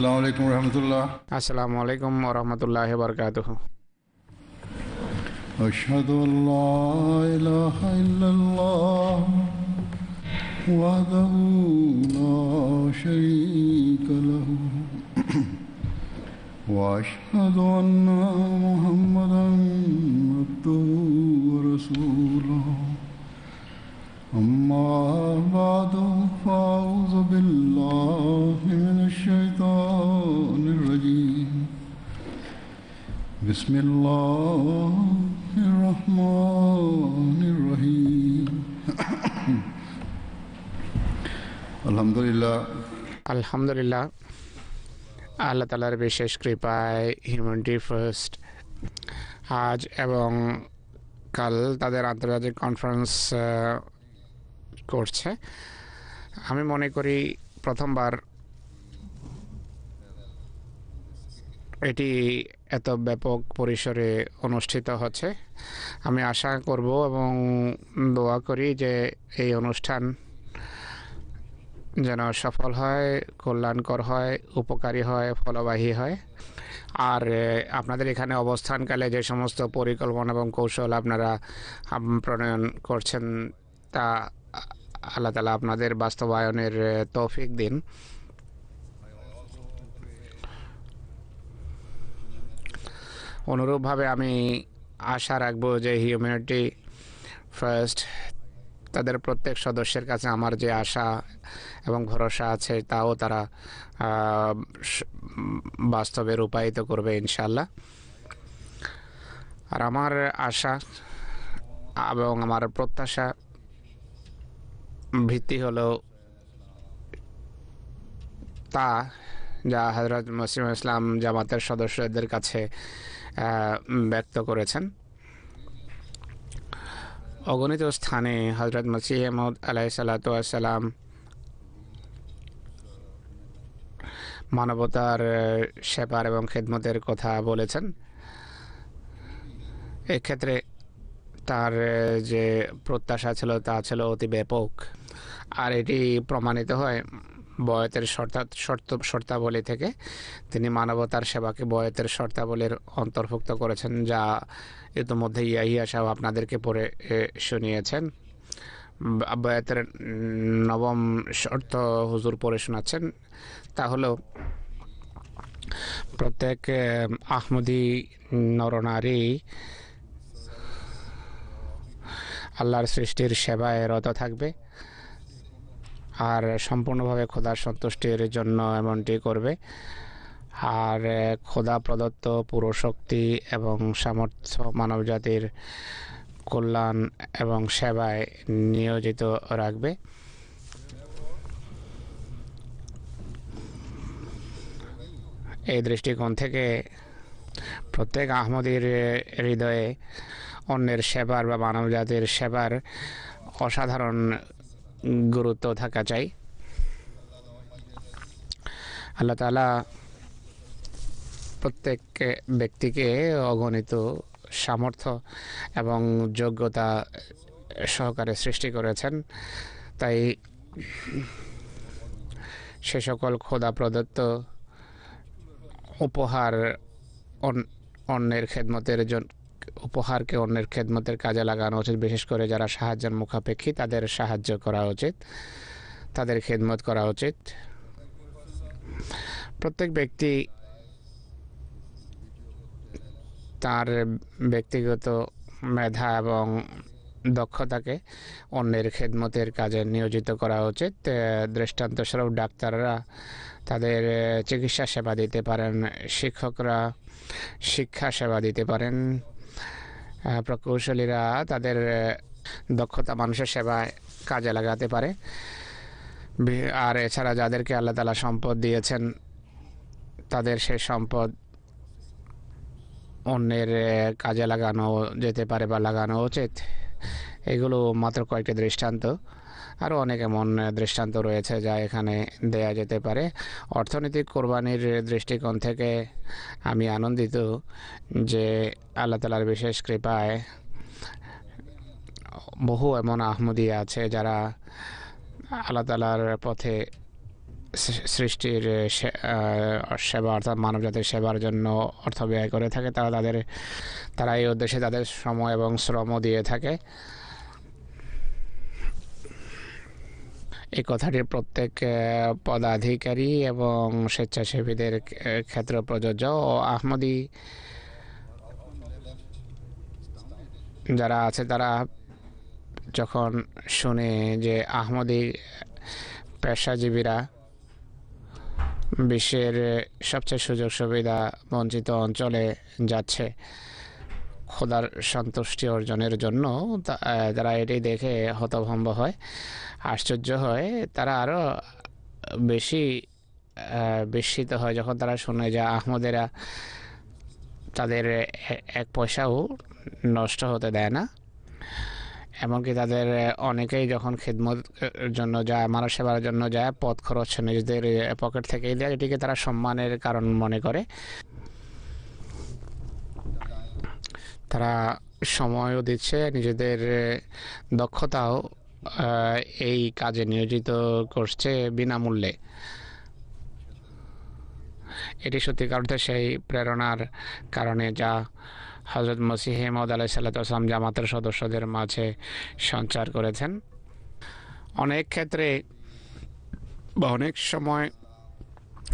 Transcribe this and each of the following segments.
السلام عليكم ورحمة الله. السلام عليكم ورحمة الله وبركاته. أشهد أن لا إله إلا الله وحده لا شريك له. وأشهد أن محمدا عبده ورسوله. أما بعد فأعوذ بالله من الشيطان الرجيم بسم الله الرحمن الرحيم الحمد لله আলহামদুলিল্লাহ আল্লাহ তালার বিশেষ কৃপায় হিউম্যানিটি ফার্স্ট আজ এবং কাল তাদের আন্তর্জাতিক কনফারেন্স আহ, করছে। আমি মনে করি প্রথমবার এটি এত ব্যাপক পরিসরে অনুষ্ঠিত হচ্ছে। আমি আশা করব এবং দোয়া করি যে এই অনুষ্ঠান যেন সফল হয়, কল্যাণকর হয়, উপকারী হয়, ফলবাহী হয়। আর আপনাদের এখানে অবস্থানকালে যে সমস্ত পরিকল্পনা এবং কৌশল আপনারা প্রণয়ন করছেন তা আল্লাহ তালা আপনাদের বাস্তবায়নের তৌফিক দিন। অনুরূপভাবে আমি আশা রাখব যে হিউম্যানিটি ফার্স্ট তাদের প্রত্যেক সদস্যের কাছে আমার যে আশা এবং ভরসা আছে তাও তারা বাস্তবে রূপায়িত করবে ইনশাল্লাহ আর আমার আশা এবং আমার প্রত্যাশা ভিত্তি হলো তা যা হজরত মুসলিম ইসলাম জামাতের সদস্যদের কাছে ব্যক্ত করেছেন। অগণিত স্থানে হজরত মসিহ মদ আলাই সালাতাম মানবতার সেবার এবং খেদমতের কথা বলেছেন। এক্ষেত্রে তার যে প্রত্যাশা ছিল তা ছিল অতি ব্যাপক। আর এটি প্রমাণিত হয় বয়তের শর্তা, শর্ত, শর্তাবলী থেকে। তিনি মানবতার সেবাকে বয়তের শর্তাবলীর অন্তর্ভুক্ত করেছেন, যা ইতিমধ্যে ইয়াহিয়া সাহেব আপনাদেরকে পড়ে শুনিয়েছেন। বয়াতের নবম শর্ত হুজুর পড়ে শোনাচ্ছেন। তা হলো, প্রত্যেক আহমদি নরনারী আল্লাহর সৃষ্টির সেবায় রত থাকবে। আর সম্পূর্ণভাবে খোদার সন্তুষ্টির জন্য এমনটি করবে। আর খোদা প্রদত্ত পুরো শক্তি এবং সামর্থ্য মানবজাতির কল্যাণ এবং সেবায় নিয়োজিত রাখবে। এই দৃষ্টিকোণ থেকে প্রত্যেক আহমদীর হৃদয়ে অন্যের সেবার বা মানবজাতির সেবার অসাধারণ গুরুত্ব থাকা চাই। আল্লাহ তালা প্রত্যেক ব্যক্তিকে অগণিত সামর্থ্য এবং যোগ্যতা সহকারে সৃষ্টি করেছেন। তাই সে সকল খোদা প্রদত্ত উপহার অন- অন্যের খেদমতের জন্য উপহারকে অন্যের খেদমতের কাজে লাগানো উচিত, বিশেষ করে যারা সাহায্যের মুখাপেক্ষী, তাদের সাহায্য করা উচিত, তাদের খেদমত করা উচিত। প্রত্যেক ব্যক্তি তার ব্যক্তিগত মেধা এবং দক্ষতাকে অন্যের খেদমতের কাজে নিয়োজিত করা উচিত। দৃষ্টান্তস্বরূপ ডাক্তাররা তাদের চিকিৎসা সেবা দিতে পারেন, শিক্ষকরা শিক্ষা সেবা দিতে পারেন। প্রকৌশলীরা তাদের দক্ষতা মানুষের সেবায় কাজে লাগাতে পারে। আর এছাড়া যাদেরকে আল্লাহ তালা সম্পদ দিয়েছেন, তাদের সেই সম্পদ অন্যের কাজে লাগানো যেতে পারে বা লাগানো উচিত। এগুলো মাত্র কয়েকটি দৃষ্টান্ত। আরও অনেক এমন দৃষ্টান্ত রয়েছে যা এখানে দেয়া যেতে পারে। অর্থনৈতিক কোরবানির দৃষ্টিকোণ থেকে আমি আনন্দিত যে আল্লাহ তালার বিশেষ কৃপায় বহু এমন আহমদি আছে যারা আল্লাহ তালার পথে সৃষ্টির সেবা অর্থাৎ মানবজাতির সেবার জন্য অর্থ ব্যয় করে থাকে। তারা তাদের, তারা এই উদ্দেশ্যে তাদের সময় এবং শ্রমও দিয়ে থাকে। এই কথাটি প্রত্যেক পদাধিকারী এবং স্বেচ্ছাসেবীদের ক্ষেত্রে প্রযোজ্য ও আহমদি যারা আছে তারা যখন শুনে যে আহমদি পেশাজীবীরা বিশ্বের সবচেয়ে সুযোগ সুবিধা বঞ্চিত অঞ্চলে যাচ্ছে খোদার সন্তুষ্টি অর্জনের জন্য তারা এটি দেখে হতভম্ব হয়, আশ্চর্য হয়, তারা আরও বেশি বিস্মিত হয় যখন তারা শুনে যে আহমদেরা তাদের এক পয়সাও নষ্ট হতে দেয় না। এমনকি তাদের অনেকেই যখন খিদমত জন্য যায় মানুষ সেবার জন্য যায়, পথ খরচ নিজেদের পকেট থেকেই দেয়, এটিকে তারা সম্মানের কারণ মনে করে। তারা সময়ও দিচ্ছে, নিজেদের দক্ষতাও এই কাজে নিয়োজিত করছে বিনামূল্যে। এটি সত্যিকার অর্থে সেই প্রেরণার কারণে যা হজরত মসিহ মদ আলাহ সাল্লাম জামাতের সদস্যদের মাঝে সঞ্চার করেছেন। অনেক ক্ষেত্রে বা অনেক সময়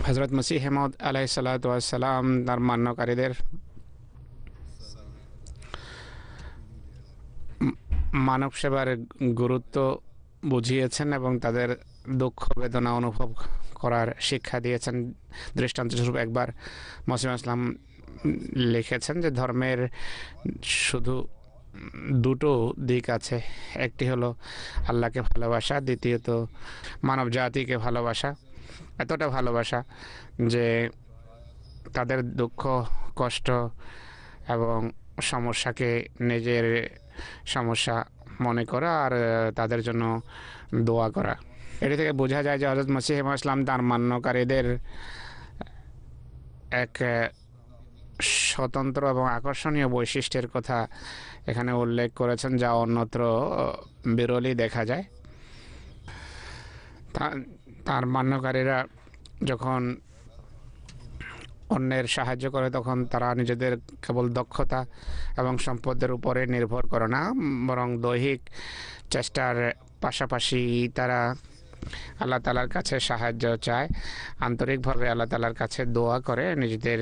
হজরত মসিহ হেমদ আলাহ সাল্লাম তার মান্যকারীদের মানব সেবার গুরুত্ব বুঝিয়েছেন এবং তাদের দুঃখ বেদনা অনুভব করার শিক্ষা দিয়েছেন। দৃষ্টান্তস্বরূপ একবার মসিম আসলাম লিখেছেন যে, ধর্মের শুধু দুটো দিক আছে। একটি হলো আল্লাহকে ভালোবাসা, দ্বিতীয়ত মানব জাতিকে ভালোবাসা। এতটা ভালোবাসা যে তাদের দুঃখ, কষ্ট এবং সমস্যাকে নিজের সমস্যা মনে করা আর তাদের জন্য দোয়া করা। এটি থেকে বোঝা যায় যে হজরত মসিহ ইসলাম তার মান্যকারীদের এক স্বতন্ত্র এবং আকর্ষণীয় বৈশিষ্ট্যের কথা এখানে উল্লেখ করেছেন, যা অন্যত্র বিরলই দেখা যায়। তার মান্যকারীরা যখন অন্যের সাহায্য করে তখন তারা নিজেদের কেবল দক্ষতা এবং সম্পদের উপরে নির্ভর করে না, বরং দৈহিক চেষ্টার পাশাপাশি তারা আল্লাহ তালার কাছে সাহায্য চায়। আন্তরিকভাবে আল্লাহ তালার কাছে দোয়া করে নিজেদের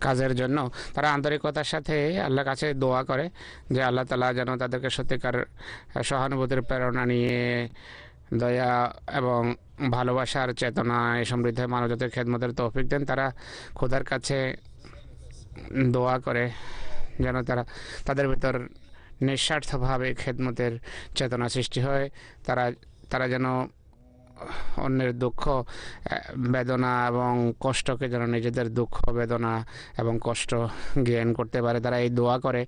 কাজের জন্য। তারা আন্তরিকতার সাথে আল্লাহর কাছে দোয়া করে যে আল্লাহ তালা যেন তাদেরকে সত্যিকার সহানুভূতির প্রেরণা নিয়ে দয়া এবং ভালোবাসার চেতনায় সমৃদ্ধ মানবজাতির খেদমতের তৌফিক দেন। তারা খোদার কাছে দোয়া করে যেন তারা তাদের ভিতর নিঃস্বার্থভাবে খেদমতের চেতনা সৃষ্টি হয়। তারা তারা যেন অন্যের দুঃখ বেদনা এবং কষ্টকে যেন নিজেদের দুঃখ, বেদনা এবং কষ্ট জ্ঞান করতে পারে। তারা এই দোয়া করে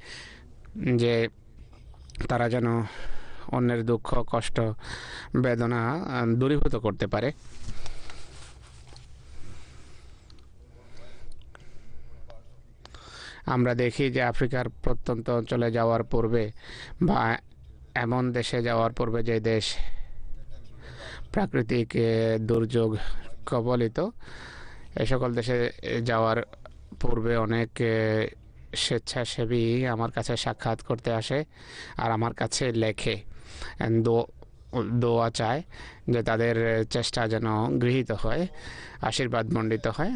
যে তারা যেন অন্যের দুঃখ, কষ্ট, বেদনা দূরীভূত করতে পারে। আমরা দেখি যে আফ্রিকার প্রত্যন্ত অঞ্চলে যাওয়ার পূর্বে বা এমন দেশে যাওয়ার পূর্বে যে দেশ প্রাকৃতিক দুর্যোগ কবলিত, এ সকল দেশে যাওয়ার পূর্বে অনেক স্বেচ্ছাসেবী আমার কাছে সাক্ষাৎ করতে আসে আর আমার কাছে লেখে। দোয়া চায় যে তাদের চেষ্টা যেন গৃহীত হয়, আশীর্বাদ মণ্ডিত হয়।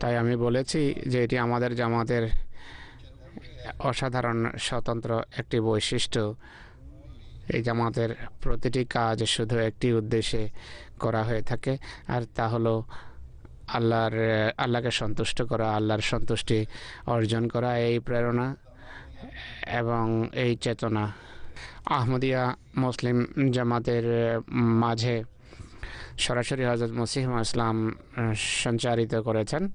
তাই আমি বলেছি যে এটি আমাদের জামাতের অসাধারণ স্বতন্ত্র একটি বৈশিষ্ট্য। এই জামাতের প্রতিটি কাজ শুধু একটি উদ্দেশ্যে করা হয়ে থাকে, আর তা হলো আল্লাহর আল্লাহকে সন্তুষ্ট করা, আল্লাহর সন্তুষ্টি অর্জন করা, এই প্রেরণা এবং এই চেতনা। আহমদিয়া মুসলিম জামাতের মাঝে সরাসরি হজরত মসিহ ইসলাম সঞ্চারিত করেছেন।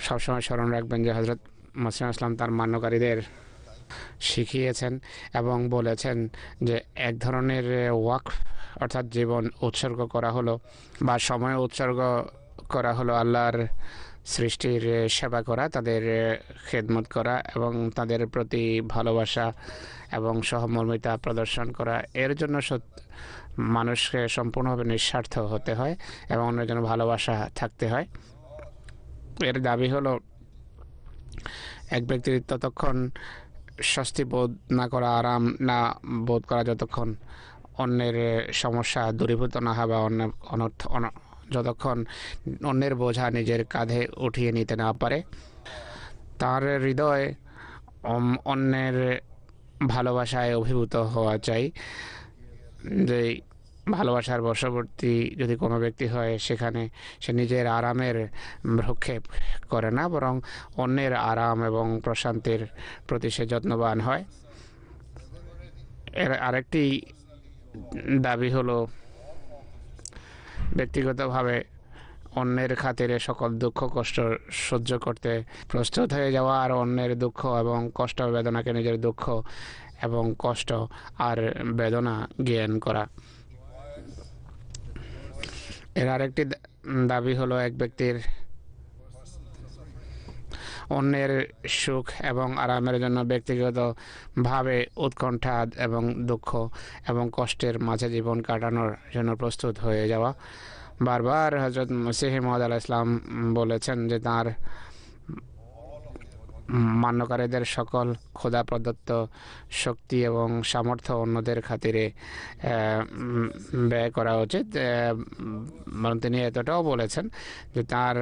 সবসময় স্মরণ রাখবেন যে হজরত মসিম ইসলাম তার মান্যকারীদের শিখিয়েছেন এবং বলেছেন যে এক ধরনের ওয়াক অর্থাৎ জীবন উৎসর্গ করা হলো বা সময় উৎসর্গ করা হলো আল্লাহর সৃষ্টির সেবা করা, তাদের খেদমত করা এবং তাদের প্রতি ভালোবাসা এবং সহমর্মিতা প্রদর্শন করা। এর জন্য মানুষকে সম্পূর্ণভাবে নিঃস্বার্থ হতে হয় এবং অন্যের জন্য ভালোবাসা থাকতে হয়। এর দাবি হলো, এক ব্যক্তির ততক্ষণ স্বস্তি বোধ না করা, আরাম না বোধ করা যতক্ষণ অন্যের সমস্যা দূরীভূত না হয় বা অন্য, অনর্থ, অন- যতক্ষণ অন্যের বোঝা নিজের কাঁধে উঠিয়ে নিতে না পারে, তার হৃদয় অন্যের ভালোবাসায় অভিভূত হওয়া চাই। যে ভালোবাসার বশবর্তী যদি কোনো ব্যক্তি হয়, সেখানে সে নিজের আরামের ভ্রক্ষেপ করে না, বরং অন্যের আরাম এবং প্রশান্তির প্রতি সে যত্নবান হয়। এর আরেকটি দাবি হলো ব্যক্তিগতভাবে অন্যের খাতিরে সকল দুঃখ, কষ্ট সহ্য করতে প্রস্তুত হয়ে যাওয়া আর অন্যের দুঃখ এবং কষ্ট বেদনাকে নিজের দুঃখ এবং কষ্ট আর বেদনা জ্ঞান করা। এর আরেকটি দাবি হলো এক ব্যক্তির অন্যের সুখ এবং আরামের জন্য ব্যক্তিগতভাবে উৎকণ্ঠা এবং দুঃখ এবং কষ্টের মাঝে জীবন কাটানোর জন্য প্রস্তুত হয়ে যাওয়া। বারবার হজরত মসিহ মহদ আলাহ ইসলাম বলেছেন যে তার মান্যকারীদের সকল খোদা প্রদত্ত শক্তি এবং সামর্থ্য অন্যদের খাতিরে ব্যয় করা উচিত। তিনি এতটাও বলেছেন যে তার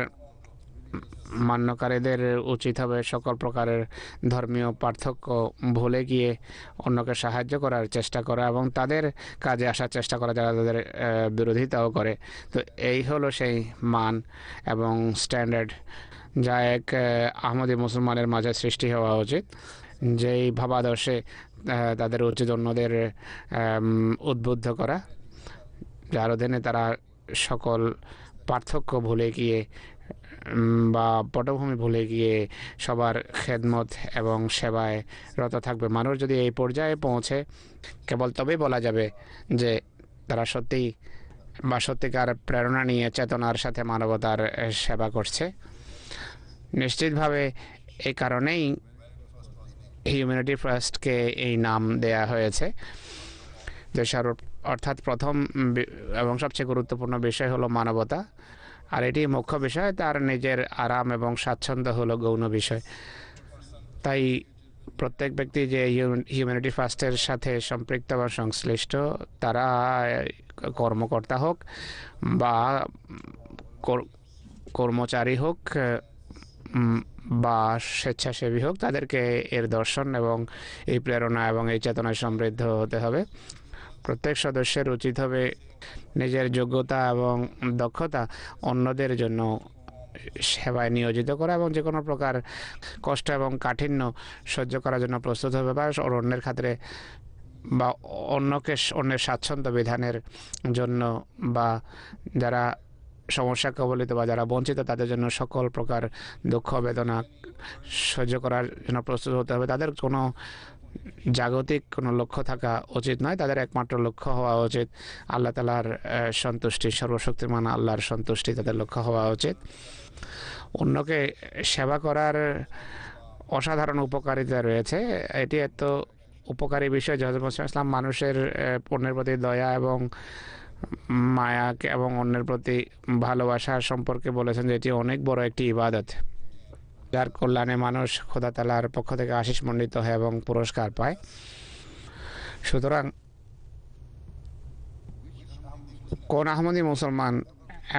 মান্যকারীদের উচিত হবে সকল প্রকারের ধর্মীয় পার্থক্য ভুলে গিয়ে অন্যকে সাহায্য করার চেষ্টা করা এবং তাদের কাজে আসার চেষ্টা করা যারা তাদের বিরোধিতাও করে। তো এই হলো সেই মান এবং স্ট্যান্ডার্ড যা এক আহ, আহমদী মুসলমানের মাঝে সৃষ্টি হওয়া উচিত। যেই ভাবাদর্শে তাদের উচিত অন্যদের উদ্বুদ্ধ করা। যার অধীনে তারা সকল পার্থক্য ভুলে গিয়ে বা পটভূমি ভুলে গিয়ে সবার খেদমত এবং সেবায় রত থাকবে। মানুষ যদি এই পর্যায়ে পৌঁছে, কেবল তবেই বলা যাবে যে তারা সত্যিই বা সত্যিকার প্রেরণা নিয়ে চেতনার সাথে মানবতার সেবা করছে। নিশ্চিতভাবে এই কারণেই হিউম্যানিটি ফার্স্টকে এই নাম দেয়া হয়েছে। যে সর্ব, অর্থাৎ প্রথম এবং সবচেয়ে গুরুত্বপূর্ণ বিষয় হলো মানবতা। আর এটি মুখ্য বিষয়, তার নিজের আরাম এবং স্বাচ্ছন্দ্য হলো গৌণ বিষয়। তাই প্রত্যেক ব্যক্তি যে হিউম্যানিটি ফার্স্টের সাথে সম্পৃক্ত বা সংশ্লিষ্ট, তারা কর্মকর্তা হোক বা কর- কর্মচারী হোক বা স্বেচ্ছাসেবী হোক, তাদেরকে এর দর্শন এবং এই প্রেরণা এবং এই চেতনায় সমৃদ্ধ হতে হবে। প্রত্যেক সদস্যের উচিত হবে নিজের যোগ্যতা এবং দক্ষতা অন্যদের জন্য সেবায় নিয়োজিত করা এবং যে কোনো প্রকার কষ্ট এবং কাঠিন্য সহ্য করার জন্য প্রস্তুত হবে বা অন্যের খাতিরে বা অন্যকে অন্যের স্বাচ্ছন্দ্য বিধানের জন্য বা যারা সমস্যা কবলিত বা যারা বঞ্চিত, তাদের জন্য সকল প্রকার দুঃখ, বেদনা সহ্য করার জন্য প্রস্তুত হতে হবে। তাদের কোনো জাগতিক কোনো লক্ষ্য থাকা উচিত নয়, তাদের একমাত্র লক্ষ্য হওয়া উচিত আল্লাহ তালার সন্তুষ্টি, সর্বশক্তিমান আল্লাহর সন্তুষ্টি তাদের লক্ষ্য হওয়া উচিত। অন্যকে সেবা করার অসাধারণ উপকারিতা রয়েছে। এটি এত উপকারী বিষয় হজরত ইসলাম মানুষের পণ্যের প্রতি দয়া এবং মায়া এবং অন্যের প্রতি ভালোবাসা সম্পর্কে বলেছেন যে এটি অনেক বড় একটি ইবাদত। যার কল্যাণে মানুষ খোদা তালার পক্ষ থেকে আশিস মণ্ডিত হয় এবং পুরস্কার পায়। সুতরাং কোন আহমদি মুসলমান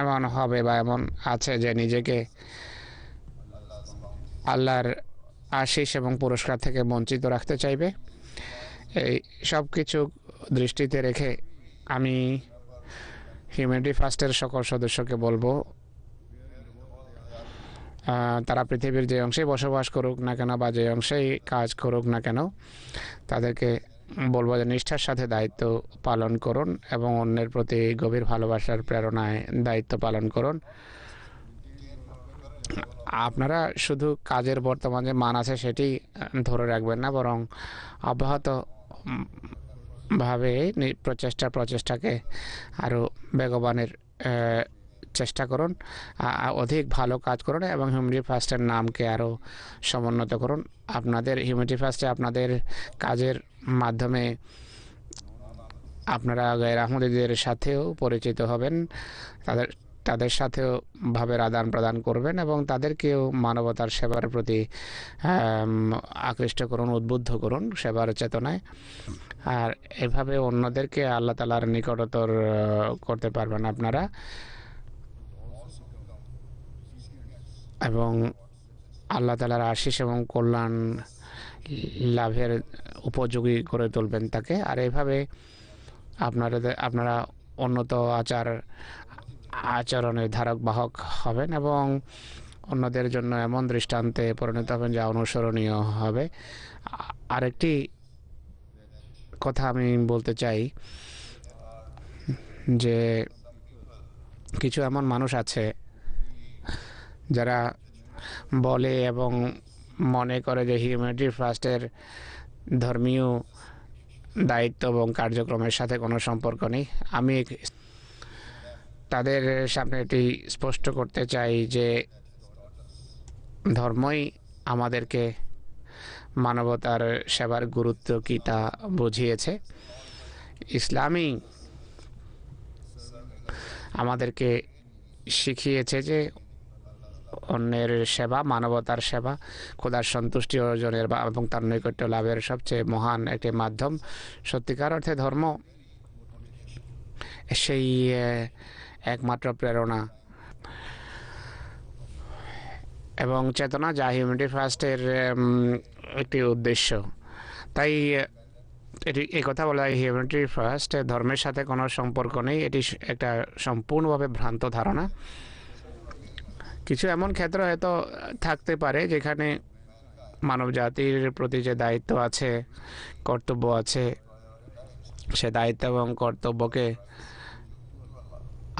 এমন হবে বা এমন আছে যে নিজেকে আল্লাহর আশিস এবং পুরস্কার থেকে বঞ্চিত রাখতে চাইবে? এই সব কিছু দৃষ্টিতে রেখে আমি হিউম্যানিটি ফার্স্টের সকল সদস্যকে বলব তারা পৃথিবীর যে অংশে বসবাস করুক না কেন বা যে অংশেই কাজ করুক না কেন, তাদেরকে বলব যে নিষ্ঠার সাথে দায়িত্ব পালন করুন এবং অন্যের প্রতি গভীর ভালোবাসার প্রেরণায় দায়িত্ব পালন করুন। আপনারা শুধু কাজের বর্তমানে মান আছে সেটি ধরে রাখবেন না, বরং অব্যাহত ভাবে প্রচেষ্টা প্রচেষ্টাকে আরও বেগবানের চেষ্টা করুন অধিক ভালো কাজ করুন এবং হিউম্যানিটি ফার্স্টের নামকে আরও সমুন্নত করুন। আপনাদের হিউম্যানিটি ফার্স্টে আপনাদের কাজের মাধ্যমে আপনারা গায়ের আহমদীদের সাথেও পরিচিত হবেন, তাদের তাদের সাথেও ভাবের আদান প্রদান করবেন এবং তাদেরকেও মানবতার সেবার প্রতি আকৃষ্ট করুন, উদ্বুদ্ধ করুন সেবার চেতনায়। আর এভাবে অন্যদেরকে আল্লাহ তালার নিকটতর করতে পারবেন আপনারা। এবং আল্লাহ তালার আশিস এবং কল্যাণ লাভের উপযোগী করে তুলবেন তাকে। আর এভাবে আপনারা আপনারা উন্নত আচার, আচরণের ধারক বাহক হবেন এবং অন্যদের জন্য এমন দৃষ্টান্তে পরিণত হবেন যা অনুসরণীয় হবে। আরেকটি কথা আমি বলতে চাই যে কিছু এমন মানুষ আছে যারা বলে এবং মনে করে যে হিউম্যানিটি ফার্স্টের ধর্মীয় দায়িত্ব এবং কার্যক্রমের সাথে কোনো সম্পর্ক নেই। আমি তাদের সামনে এটি স্পষ্ট করতে চাই যে ধর্মই আমাদেরকে মানবতার সেবার গুরুত্ব কী তা বুঝিয়েছে। ইসলামই আমাদেরকে শিখিয়েছে যে অন্যের সেবা, মানবতার সেবা, খোদার সন্তুষ্টি অর্জনের বা এবং তার নৈকট্য লাভের সবচেয়ে মহান একটি মাধ্যম। সত্যিকার অর্থে ধর্ম সেই একমাত্র প্রেরণা। এবং চেতনা যা হিউম্যানিটি ফার্স্টের একটি উদ্দেশ্য। তাই, এটি, এই কথা বলা হয় হিউম্যানিটি ফার্স্ট ধর্মের সাথে কোনো সম্পর্ক নেই। এটি একটা সম্পূর্ণভাবে ভ্রান্ত ধারণা। কিছু এমন ক্ষেত্র হয়তো থাকতে পারে যেখানে মানব জাতির প্রতি যে দায়িত্ব আছে, কর্তব্য আছে, সে দায়িত্ব এবং কর্তব্যকে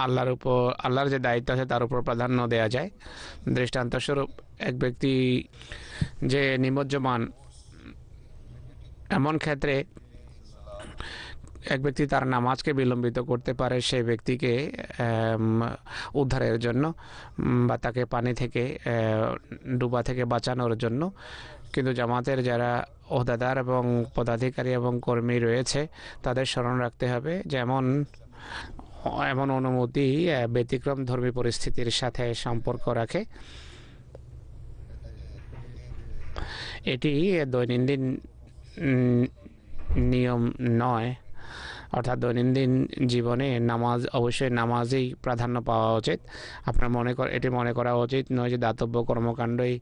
আল্লাহর উপর, আল্লাহর যে দায়িত্ব আছে তার উপর প্রাধান্য দেওয়া যায়। দৃষ্টান্তস্বরূপ এক ব্যক্তি যে নিমজ্জমান, এমন ক্ষেত্রে এক ব্যক্তি তার নামাজকে বিলম্বিত করতে পারে, সেই ব্যক্তিকে উদ্ধারের জন্য বা তাকে পানি থেকে ডুবা থেকে বাঁচানোর জন্য। কিন্তু জামাতের যারা ওহদাদার এবং পদাধিকারী এবং কর্মী রয়েছে, তাদের স্মরণ রাখতে হবে যেমন, এমন অনুমতি ব্যতিক্রম ধর্মী পরিস্থিতির সাথে সম্পর্ক রাখে। এটি দৈনন্দিন নিয়ম নয়। অর্থাৎ দৈনন্দিন জীবনে নামাজ, অবশ্যই নামাজেই প্রাধান্য পাওয়া উচিত। আপনার মনে কর এটি মনে করা উচিত নয় যে দাতব্য কর্মকাণ্ডই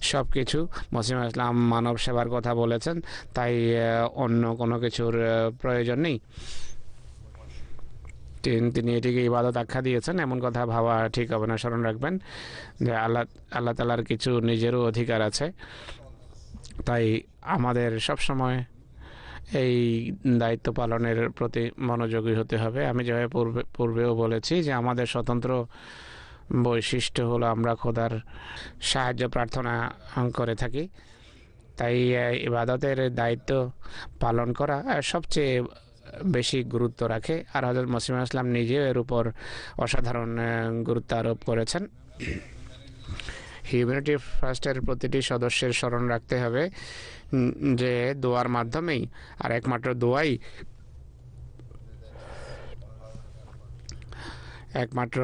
সব কিছু মসিম ইসলাম মানব সেবার কথা বলেছেন, তাই অন্য কোনো কিছুর প্রয়োজন নেই। তিন- এটিকে ইবাদত আখ্যা দিয়েছেন, এমন কথা ভাবা ঠিক হবে না। স্মরণ রাখবেন যে আল্লাহ আল্লাহ তালার কিছু নিজেরও অধিকার আছে। তাই আমাদের সব সময় এই দায়িত্ব পালনের প্রতি মনোযোগী হতে হবে। আমি যেভাবে পূর্বে, পূর্বেও বলেছি যে আমাদের স্বতন্ত্র বৈশিষ্ট্য হলো আমরা খোদার সাহায্য প্রার্থনা করে থাকি। তাই ইবাদতের দায়িত্ব পালন করা সবচেয়ে বেশি গুরুত্ব রাখে। আর হজরত মসিম ইসলাম নিজেও এর উপর অসাধারণ গুরুত্ব আরোপ করেছেন। হিউম্যানিটি ফার্স্টের প্রতিটি সদস্যের স্মরণ রাখতে হবে যে দোয়ার মাধ্যমেই। আর একমাত্র দোয়াই একমাত্র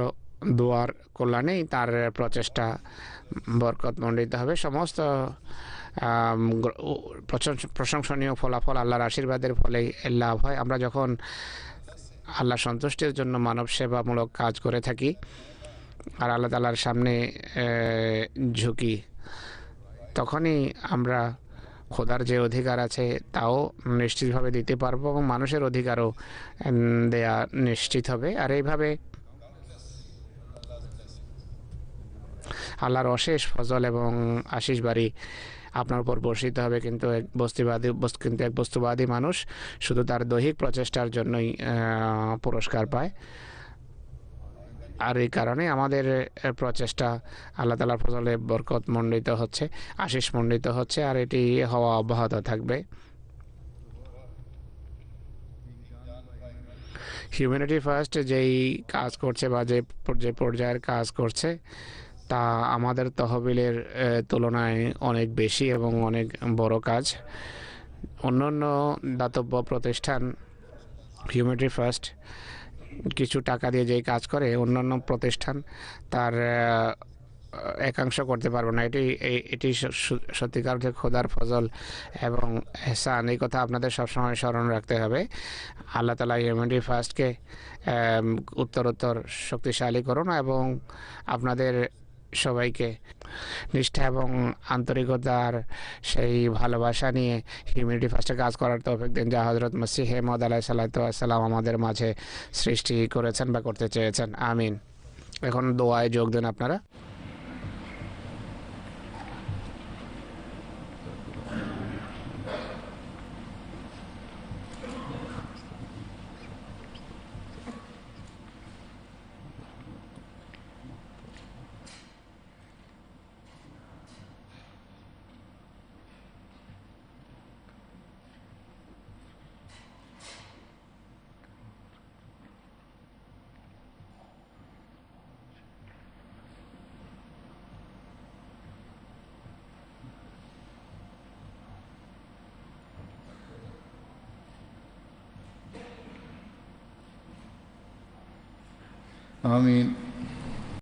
দোয়ার কল্যাণেই তার প্রচেষ্টা বরকতমণ্ডিত হবে। সমস্ত প্রশংসনীয় ফলাফল আল্লাহর আশীর্বাদের ফলেই লাভ হয়। আমরা যখন আল্লাহ সন্তুষ্টির জন্য মানব সেবামূলক কাজ করে থাকি আর আল্লাহ তালার সামনে ঝুঁকি। তখনই আমরা খোদার যে অধিকার আছে তাও নিশ্চিতভাবে দিতে পারব এবং মানুষের অধিকারও দেয়া নিশ্চিত হবে। আর এইভাবে আল্লাহর অশেষ ফজল এবং আশিস বাড়ি আপনার উপর বর্ষিত হবে। কিন্তু এক বস্তিবাদী বস- কিন্তু এক বস্তুবাদী মানুষ শুধু তার দৈহিক প্রচেষ্টার জন্যই পুরস্কার পায়। আর এই কারণে আমাদের প্রচেষ্টা আল্লাহ তালার ফজলে বরকত মণ্ডিত হচ্ছে, আশিস মণ্ডিত হচ্ছে, আর এটি হওয়া অব্যাহত থাকবে। হিউম্যানিটি ফার্স্ট যেই কাজ করছে বা যে যে পর্যায়ের কাজ করছে, তা আমাদের তহবিলের তুলনায় অনেক বেশি এবং অনেক বড় কাজ। অন্যান্য দাতব্য প্রতিষ্ঠান হিউম্যানিটি ফার্স্ট কিছু টাকা দিয়ে যেই কাজ করে, অন্যান্য প্রতিষ্ঠান তার একাংশ করতে পারব না। এটি এটি সত্যিকার অর্থে খোদার ফজল এবং এহসান। এই কথা আপনাদের সবসময় স্মরণ রাখতে হবে। আল্লাহ তালা হিউম্যানিটি ফার্স্টকে উত্তরোত্তর শক্তিশালী করুন এবং আপনাদের সবাইকে নিষ্ঠা এবং আন্তরিকতার সেই ভালোবাসা নিয়ে হিউম্যানিটি ফার্স্টে কাজ করার তৌফিক দিন। যা হজরত মসিহ হেমদ আলাহ সাল্লাম আমাদের মাঝে সৃষ্টি করেছেন বা করতে চেয়েছেন। আমিন। এখন দোয়ায় যোগ দেন আপনারা। I mean.